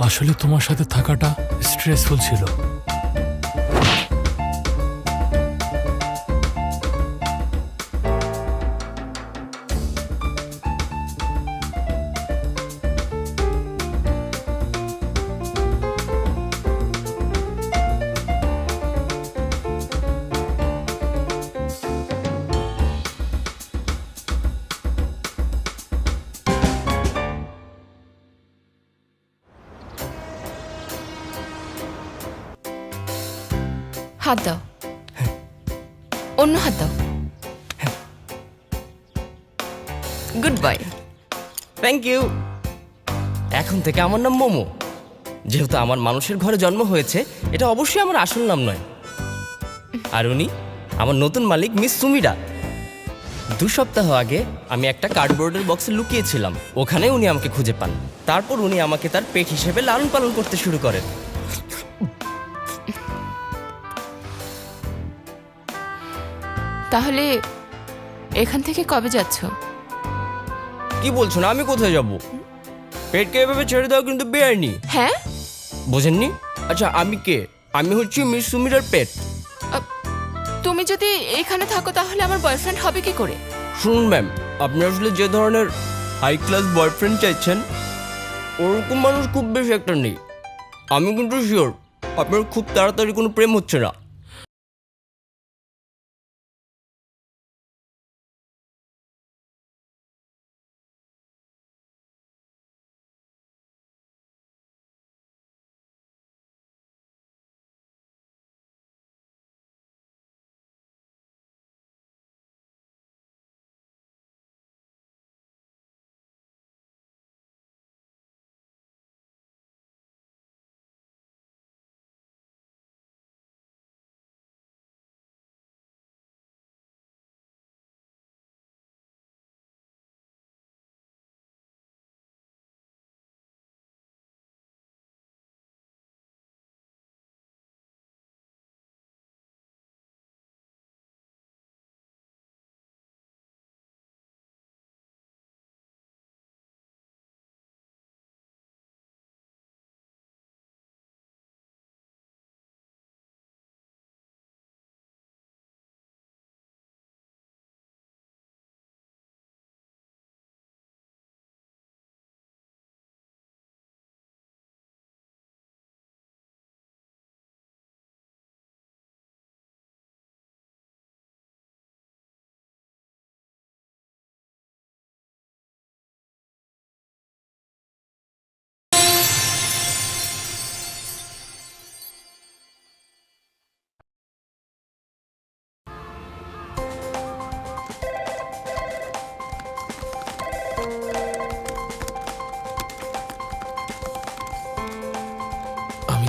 আসলে তোমার সাথে থাকাটা স্ট্রেসফুল ছিল। হাত দাও। অন্য হাত দাও। গুড বাই থ্যাংক ইউ এখন থেকে আমার নাম মোমো। যেহেতু আমার মানুষের ঘরে জন্ম হয়েছে, এটা অবশ্যই আমার আসল নাম নয়। আর উনি আমার নতুন মালিক মিস সুমিরা। দু সপ্তাহ আগে আমি একটা কার্ডবোর্ডের বক্সে লুকিয়েছিলাম। ওখানে উনি আমাকে খুঁজে পান। তারপর উনি আমাকে তার পেট হিসেবে লালন পালন করতে শুরু করেন। তাহলে এখান থেকে কবে যাচ্ছ? কি বলছো না? আমি কোথায় যাব? পেটকে এভাবে ছেড়ে দাও কিন্তু বেআইনি হ্যাঁ? বোঝেননি? আচ্ছা আমি কে? আমি হচ্ছি মিস সুমিরার পেট। তুমি যদি এখানে থাকো তাহলে আমার বয়ফ্রেন্ড হবে কি করে? শুনুন ম্যাম আপনি আসলে যে ধরনের হাই ক্লাস বয়ফ্রেন্ড চাইছেন ওরকম মানুষ খুব বেশি একটা নেই। আমি কিন্তু শিওর আপনার খুব তাড়াতাড়ি কোনো প্রেম হচ্ছে না।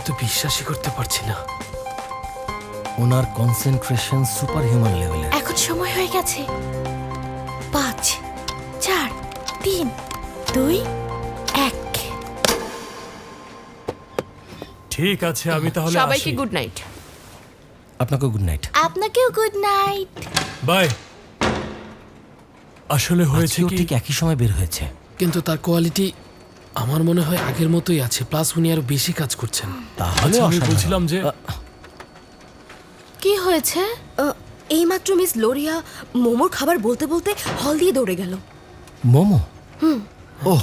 তো বিশ্বাসই করতে পারছি না। ওনার কনসেন্ট্রেশন সুপার হিউম্যান লেভেলের এখন সময় হয়ে গেছে। পাঁচ চার তিন দুই এক। ঠিক আছে আমি তাহলে সবাইকে আসি। গুড নাইট আপনাকে গুড নাইট আপনাকেও গুড নাইট বাই। আসলে হয়েছে কি ঠিক একই সময় বের হয়েছে। কিন্তু তার কোয়ালিটি আমার মনে হয় আগের মতোই আছে প্লাস উনি আরও বেশি কাজ করছেন। তাহলে আচ্ছা, আমি বলছিলাম যে কি হয়েছে? এইমাত্র মিস লোরিয়া মোমোর খাবার বলতে বলতে হল দিয়ে দৌড়ে গেল। মোমো?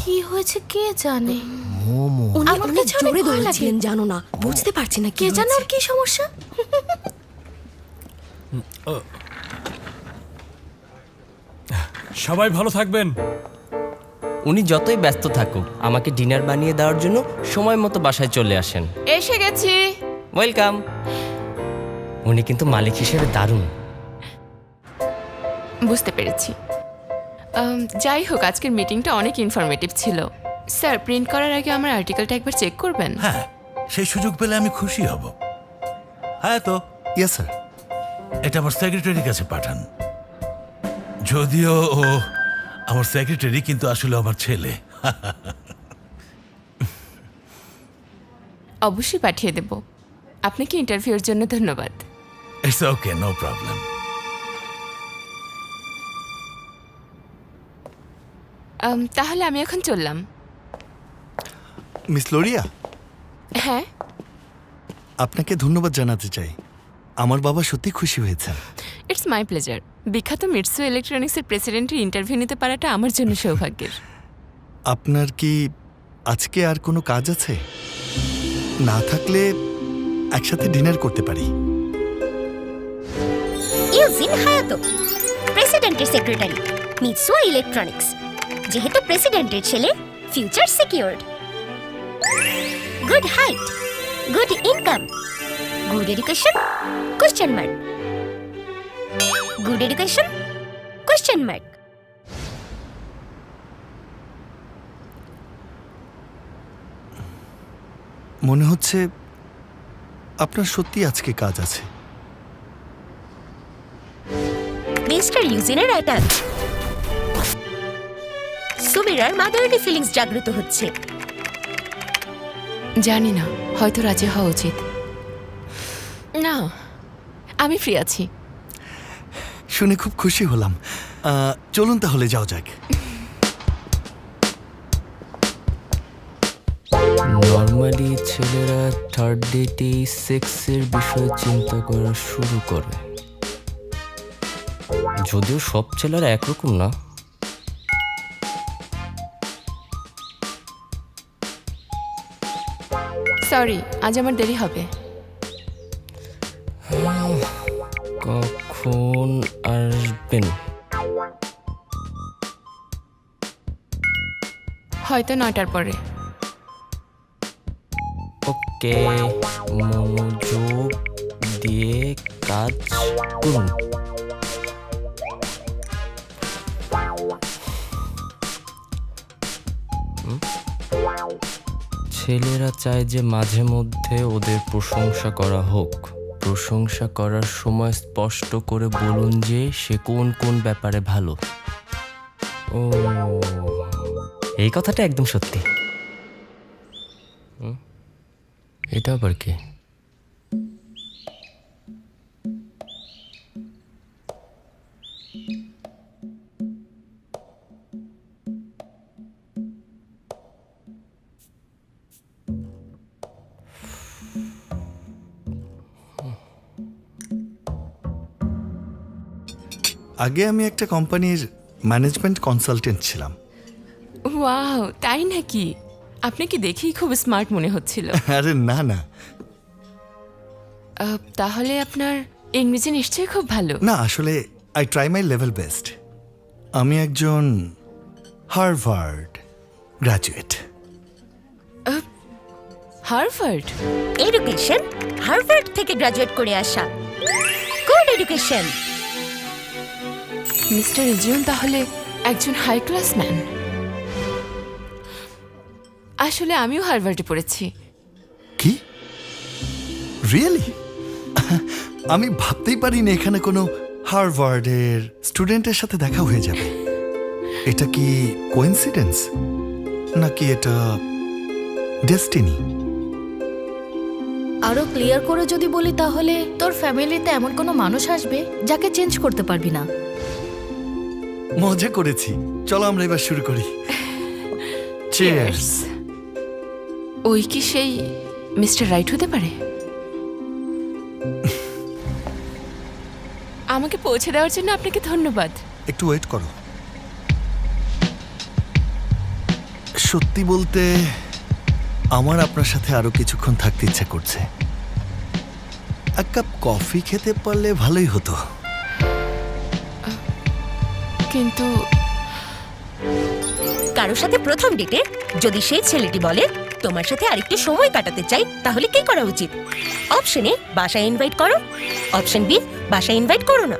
কি হয়েছে কে জানে? মোমো। উনি আমার অনেক কাছে অনেক জোরে ভয় দৌড়েছিলেন লাগে। জানো না। বুঝতে পারছি না কে জানে ওর কি সমস্যা? সবাই ভালো থাকবেন। উনি যতই ব্যস্ত থাকুক আমাকে ডিনার বানিয়ে দেওয়ার জন্য সময় মতো বাসায় চলে আসেন। এসে গেছি। ওয়েলকাম। উনি কিন্তু মালিক হিসেবে দারুণ। বুঝতে পেরেছি। আম, যাই হোক আজকের মিটিংটা অনেক ইনফরমেটিভ ছিল। স্যার প্রিন্ট করার আগে আমার আর্টিকেলটা একবার চেক করবেন? হ্যাঁ সেই সুযোগ পেলে আমি খুশি হব। হ্যাঁ তো? ইয়েস স্যার এটা আমার সেক্রেটারির কাছে পাঠান। যদিও ও আমার সেক্রেটারি কিন্তু আসলে আমার ছেলে। অবশ্যই পাঠিয়ে দেব। আপনাকে ইন্টারভিউর জন্য ধন্যবাদ। ইটস ওকে নো প্রবলেম তাহলে আমি এখন চললাম। Miss Loria? হ্যাঁ? আপনাকে ধন্যবাদ জানাতে চাই। আমার বাবা সত্যি খুশি হয়েছেন। ইটস মাই প্লেজার বিখ্যাত মিটসু ইলেকট্রনিক্সের প্রেসিডেন্টের ইন্টারভিউ নিতে পারাটা আমার জন্য সৌভাগ্যের। আপনার কি আজকে আর কোনো কাজ আছে? না থাকলে একসাথে ডিনার করতে পারি। ইউজিন হায়াতো প্রেসিডেন্টের সেক্রেটারি মিৎসুয়া ইলেকট্রনিক্স। যেহেতু প্রেসিডেন্টের ছেলে future secured good height good income good education question mark good education question mark মনে হচ্ছে আপনার সত্যি আজকে কাজ আছে। মিস্টার ইউজিনের অ্যাটাক সুমিরার মাদারলি ফিলিংস জাগ্রত হচ্ছে। জানি না হয়তো রাজি হওয়া উচিত। না আমি ফ্রি আছি। শুনে খুব খুশি হলাম। আহ, চলুন তাহলে যাও যাক। নর্মালি ছেলেরা থার্ড ডেটে সেক্সের বিষয়ে চিন্তা করা শুরু করে। যদিও সব ছেলেরা একরকম না। সরি আজ আমার দেরি হবে। কখন আসবেন? হয়তো নটার পরে। ওকে মনোযোগ দিয়ে কাজ করুন। ছেলেরা চায় যে মাঝে মধ্যে ওদের প্রশংসা করা হোক। প্রশংসা করার সময় স্পষ্ট করে বলুন যে সে কোন কোন ব্যাপারে ভালো। ও। এই কথাটা একদম সত্যি। এটা আবার কি? আগে আমি একটা কোম্পানির ম্যানেজমেন্ট কনসালটেন্ট ছিলাম। ওয়াও তাই নাকি? আপনি কি দেখেই খুব স্মার্ট মনে হচ্ছিল। আরে না না। আহ, তাহলে আপনার ইংরেজি নিশ্চয়ই খুব ভালো। না আসলে I try my level best আমি একজন Harvard graduate Harvard? Education Harvard থেকে গ্রাজুয়েট করে আসা। গুড এডুকেশন মিস্টার ইজিউন তাহলে একজন হাই ক্লাস ম্যান আসলে আমিও হার্ভার্ডে পড়েছি। কি? রিয়েলি আমি ভাবতেই পারিনি এখানে কোনো হার্ভার্ডের স্টুডেন্টের সাথে দেখা হয়ে যাবে। এটা কি কোইন্সিডেন্স নাকি এটা ডেস্টিনি আরও ক্লিয়ার করে যদি বলি তাহলে তোর ফ্যামিলিতে এমন কোনো মানুষ আসবে যাকে চেঞ্জ করতে পারবি না। মজা করেছি। চলো আমরা এবার শুরু করি। চিয়ার্স ওই কি সেই মিস্টার রাইট হতে পারে? আমাকে পৌঁছে দেওয়ার জন্য আপনাকে ধন্যবাদ। একটু ওয়েট করো। সত্যি বলতে আমার আপনার সাথে আরও কিছুক্ষণ থাকতে ইচ্ছা করছে। এক কাপ কফি খেতে পারলে ভালোই হতো। কিন্তু কারোর সাথে প্রথম ডেটে যদি সেই ছেলেটি বলে তোমার সাথে আরেকটু সময় কাটাতে চাই তাহলে কি করা উচিত? অপশন এ বাসায় ইনভাইট করো। অপশন বি বাসায় ইনভাইট করো না।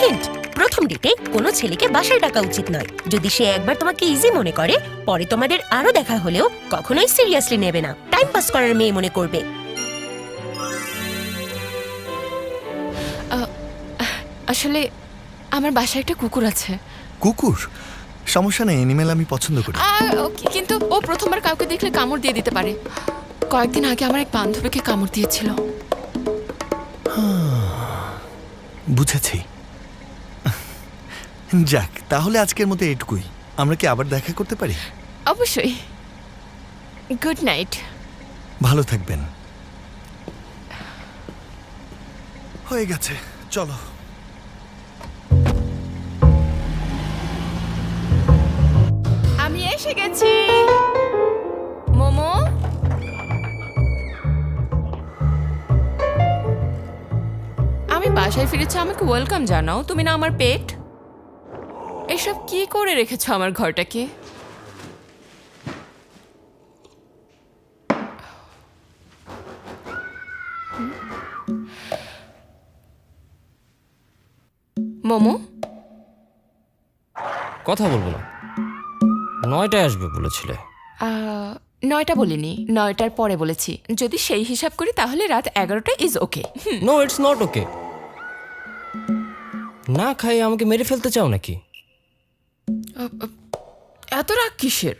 হিন্ট প্রথম ডেটে কোনো ছেলেকে বাসায় ডাকা উচিত নয়। যদি সে একবার তোমাকে ইজি মনে করে পরে তোমাদের আরও দেখা হলেও কখনোই সিরিয়াসলি নেবে না। টাইম পাস করার মেয়ে মনে করবে। আসলে আমার বাসায় একটা কুকুর আছে। কুকুর? সমস্যা নেই এনিমেল আমি পছন্দ করি। আর কি- কিন্তু ও প্রথমবার কাউকে দেখলে কামড় দিয়ে দিতে পারে। কয়েকদিন আগে আমার এক বান্ধবীকে কামড় দিয়েছিল। বুঝেছি। যাক তাহলে আজকের মতো এটুকুই আমরা কি আবার দেখা করতে পারি? অবশ্যই। Good night. ভালো থাকবেন। হয়ে গেছে চলো। এসে গেছি। মোমো? আমি বাসায় ফিরেছি, আমাকে ওয়েলকাম জানাও। তুমি না আমার পেট? এসব কি করে রেখেছো আমার ঘরটাকে? মোমো? কথা বলব না। নয়টায় আসবে বলেছিলে? আহ, নয়টা বলিনি নয়টার পরে বলেছি। যদি সেই হিসাব করি তাহলে রাত এগারোটা is okay no it's not okay না খাইয়ে আমাকে মেরে ফেলতে চাও নাকি? এত রাগ কিসের?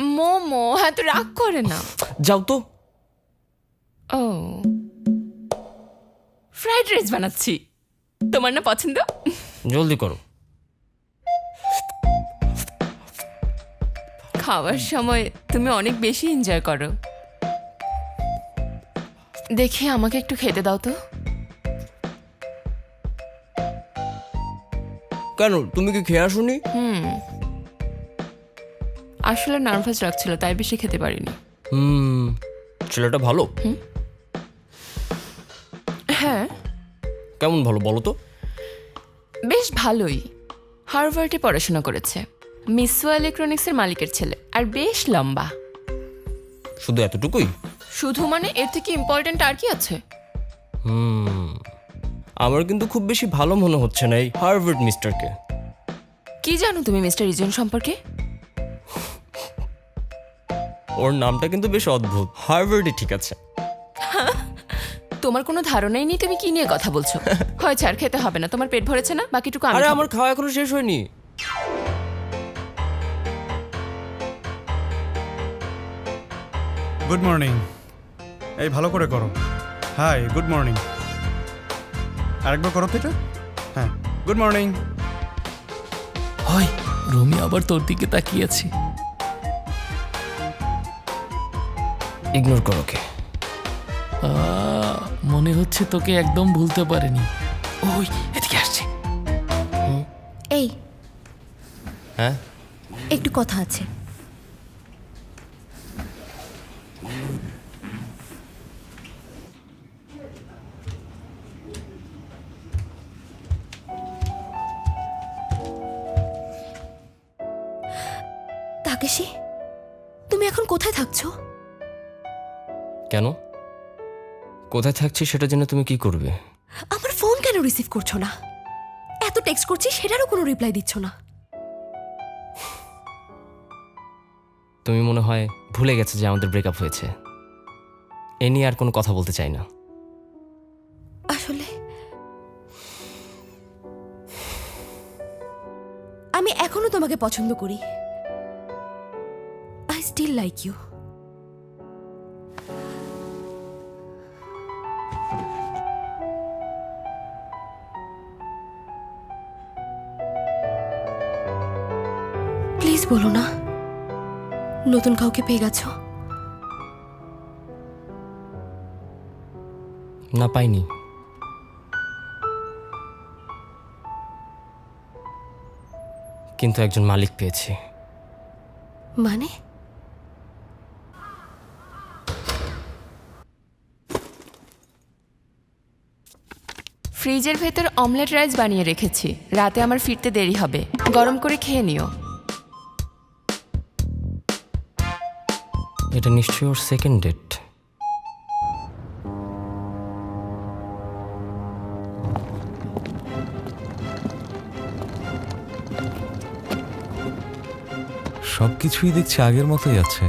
মোমো এত রাগ করে না। যাও তো। ও। ফ্রাইড রাইস বানাচ্ছি। তোমার না পছন্দ? জলদি করো। খাওয়ার সময় তুমি অনেক বেশি এনজয় করো। দেখি আমাকে একটু খেতে দাও তো। কেন? তুমি কি খেয়ে আসোনি? আসলে নার্ভাস লাগছিল তাই বেশি খেতে পারিনি। হুম ছেলেটা ভালো? হ্যাঁ। কেমন ভালো বলো তো? বেশ ভালোই। হার্ভার্ডে পড়াশোনা করেছে। মিসো ইলেকট্রনিক্সের মালিকের ছেলে। আর বেশ লম্বা। শুধু এতটুকুই? শুধু মানে এর থেকে ইম্পর্ট্যান্ট আর কি আছে? হুম আমার কিন্তু খুব বেশি ভালো মনে হচ্ছে না এই হার্ভার্ড মিস্টারকে কি। জানো তুমি মিস্টার রিজন সম্পর্কে? ওর নামটা কিন্তু বেশ অদ্ভুত। হার্ভার্ডই ঠিক আছে। তোমার কোনো ধারণাই নেই তুমি কি নিয়ে কথা বলছো? হয় ছাড় খেতে হবে না। তোমার পেট ভরেছে না? বাকিটুকু আরে আমার খাওয়া এখনও শেষ হয়নি। গুড মর্নিং এই ভালো করে করো। হাই গুড মর্নিং আরেকবার করো তো এটা। হ্যাঁ গুড মর্নিং হয় রুমি আবার তোর দিকে তাকিয়ে আছে। ইগনোর করো কে আহ, মনে হচ্ছে তোকে একদম ভুলতে পারেনি। ওই এদিকে আসছে। এই। হ্যাঁ? একটু কথা আছে। কেন? কোথায় থাকছি সেটা জেনে তুমি কি করবে? আমার ফোন কেন রিসিভ করছ না? এত টেক্সট করছি সেটারও কোনো রিপ্লাই দিচ্ছ না। তুমি মনে হয় ভুলে গেছে যে আমাদের ব্রেকআপ হয়েছে। এ নিয়ে আর কোনো কথা বলতে চাই না। আসলে আমি এখনও তোমাকে পছন্দ করি। I still like you please বলো না। নতুন কাউকে পেয়ে গেছো? না পাইনি। কিন্তু একজন মালিক পেয়েছি। মানে? ফ্রিজের ভেতর অমলেট রাইস বানিয়ে রেখেছি। রাতে আমার ফিরতে দেরি হবে। গরম করে খেয়ে নিও। এটা নিশ্চয়ই ওর সেকেন্ড ডেট সবকিছুই দেখছি আগের মতোই আছে।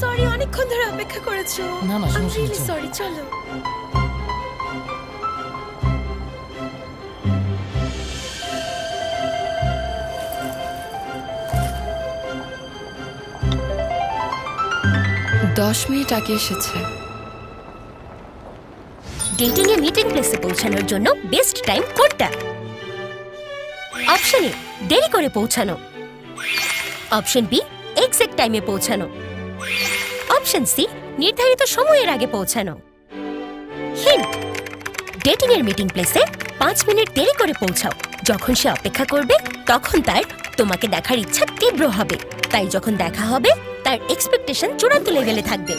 সরি অনেকক্ষণ ধরে অপেক্ষা করেছ। না, না, সমস্যা নেই। সরি চলো। দশ মিনিট আগে এসেছে। ডেটিং এ মিটিং প্লেসে পৌঁছানোর জন্য বেস্ট টাইম কোনটা? অপশন এ দেরি করে পৌঁছানো। অপশন বি এক্সাক্ট টাইমে পৌঁছানো। অপশন সি নির্ধারিত সময়ের আগে পৌঁছানো। হিন্ট ডেটিং এর মিটিং প্লেসে পাঁচ মিনিট দেরি করে পৌঁছাও। যখন সে অপেক্ষা করবে, তখন তার তোমাকে দেখার ইচ্ছা তীব্র হবে। তাই যখন দেখা হবে তার এক্সপেকটেশন চূড়ান্ত লেভেলে থাকবে।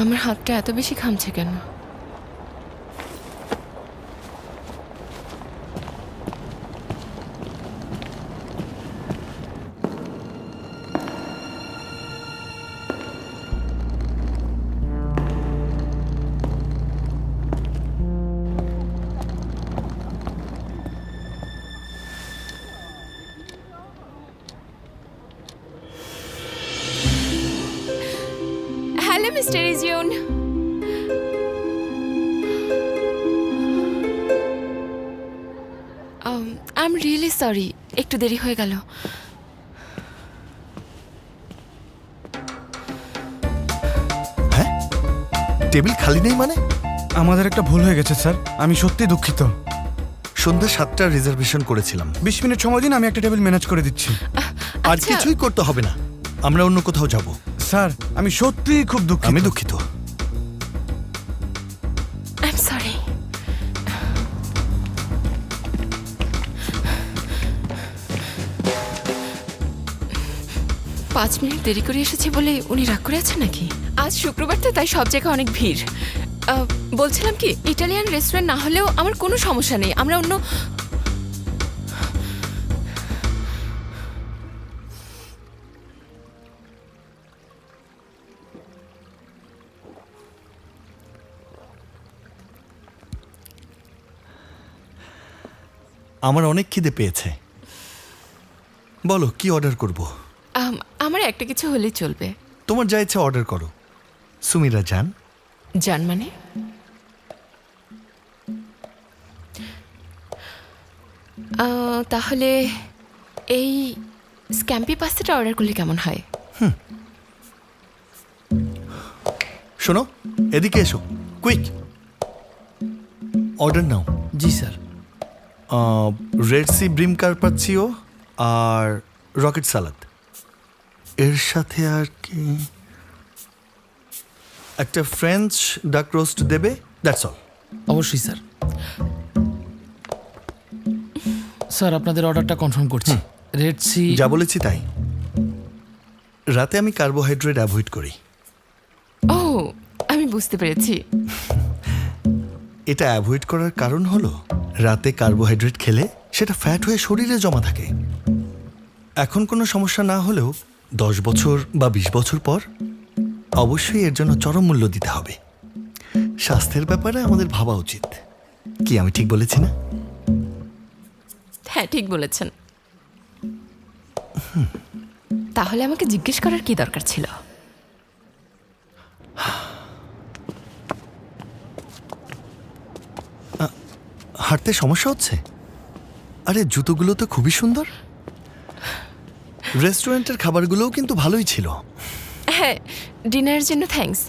আমার হাতটা এত বেশি খামছে কেন? আই এম রিয়েলি সরি একটু দেরি হয়ে গেল। হ্যাঁ? টেবিল খালি নেই মানে? আমাদের একটা ভুল হয়ে গেছে স্যার। আমি সত্যি দুঃখিত। সন্ধ্যা সাতটার রিজার্ভেশন করেছিলাম। বিশ মিনিট সময় দিন আমি একটা টেবিল ম্যানেজ করে দিচ্ছি। আর আচ্ছা। কিছুই করতে হবে না। আমরা অন্য কোথাও যাব। স্যার আমি সত্যি খুব দুঃখিত। আমি দুঃখিত। পাঁচ মিনিট দেরি করে এসেছি বলে উনি রাগ করে আছেন নাকি? আজ শুক্রবার তো তাই সব জায়গায় অনেক ভিড়। বলছিলাম কি ইটালিয়ান রেস্টুরেন্ট না হলেও আমার কোনো সমস্যা নেই আমরা অন্য আমার অনেক খিদে পেয়েছে। বলো কি অর্ডার করব? আম, আমার একটা কিছু হলেই চলবে। তোমার যা ইচ্ছা অর্ডার করো। সুমিরা যান। জান মানে? আহ, তাহলে এই স্ক্যাম্পি পাস্তাটা অর্ডার করলে কেমন হয়? শোনো এদিকে এসো। কুইক অর্ডার নাও। জি sir. Red sea bream carpaccio আর রকেট সালাদ এর সাথে আর কি? একটা ফ্রেঞ্চ ডাক রোস্ট দেবে? দ্যাটস অল অবশ্যই স্যার। স্যার আপনাদের অর্ডারটা কনফার্ম করছি। রেড সি যা বলেছি তাই। রাতে আমি কার্বোহাইড্রেট অ্যাভয়েড করি। ও আমি বুঝতে পেরেছি। এটা অ্যাভয়েড করার কারণ হলো রাতে কার্বোহাইড্রেট খেলে সেটা ফ্যাট হয়ে শরীরে জমা থাকে। এখন কোনো সমস্যা না হলেও দশ বছর বা বিশ বছর পর অবশ্যই এর জন্য চরম মূল্য দিতে হবে। স্বাস্থ্যের ব্যাপারে আমাদের ভাবা উচিত। কি আমি ঠিক বলেছি না? হ্যাঁ ঠিক বলেছেন। তাহলে আমাকে জিজ্ঞেস করার কি দরকার ছিল? হাঁটতে সমস্যা হচ্ছে? আরে জুতোগুলো তো খুবই সুন্দর। রেস্টুরেন্টের খাবারগুলোও কিন্তু ভালোই ছিল। হ্যাঁ ডিনারের জন্য thanks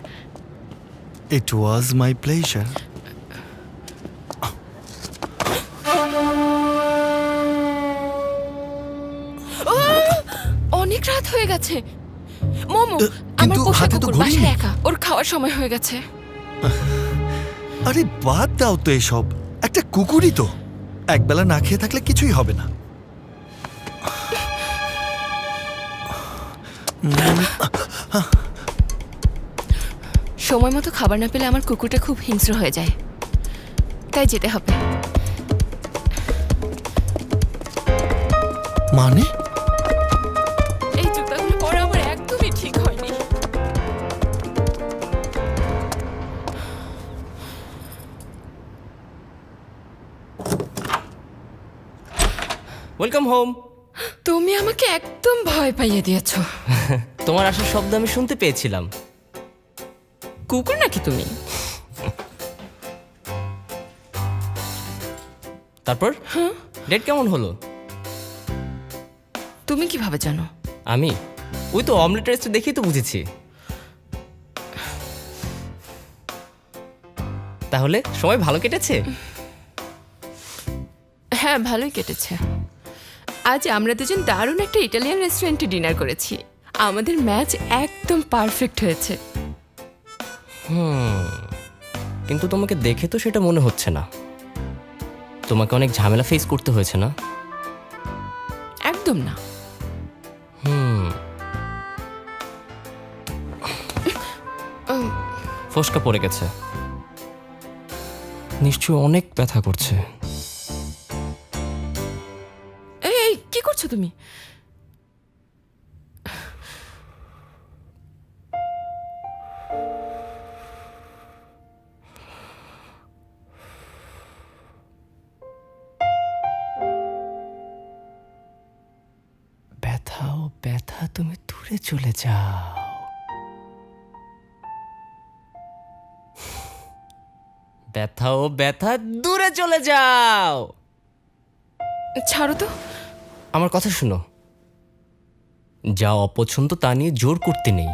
it was my pleasure অনেক রাত হয়ে গেছে। মোমো আমার পোষা কুকুর বাসায় একা ওর খাওয়ার সময় হয়ে গেছে। আরে বাদ দাও তো এসব। একটা কুকুরই তো। একবেলা না খেয়ে থাকলে কিছুই হবে না। সময় মতো খাবার না পেলে আমার কুকুরটা খুব হিংস্র হয়ে যায়। তাই যেতে হবে। মানে? এই জুতাগুলো পরা আমার একদমই ঠিক হয়নি। ওয়েলকাম হোম তুমি আমাকে একদম ভয় পাইয়ে দিয়েছ। তোমার আসার শব্দ আমি শুনতে পেয়েছিলাম। কুকুর নাকি তুমি? তারপর? ডেট কেমন হলো? তুমি কীভাবে জানো? আমি? ওই তো অমলেট রেস্ট দেখেই তো বুঝেছি। তাহলে সময় ভালো কেটেছে? হ্যাঁ ভালোই কেটেছে। আজ আমরা দুজন দারুণ একটা ইটালিয়ান রেস্টুরেন্টে ডিনার করেছি। আমাদের ম্যাচ একদম পারফেক্ট হয়েছে। কিন্তু তোমাকে দেখে তো সেটা মনে হচ্ছে না। তোমাকে অনেক ঝামেলা ফেস করতে হয়েছে না? একদম না। ফসকা পড়ে গেছে। নিশ্চয়ই অনেক ব্যথা করছে। করছ তুমি? ব্যথা ও ব্যথা তুমি দূরে চলে যাও। ব্যথা ও ব্যথা দূরে চলে যাও। ছাড়ো তো। আমার কথা শুনো। যা অপছন্দ তা নিয়ে জোর করতে নেই।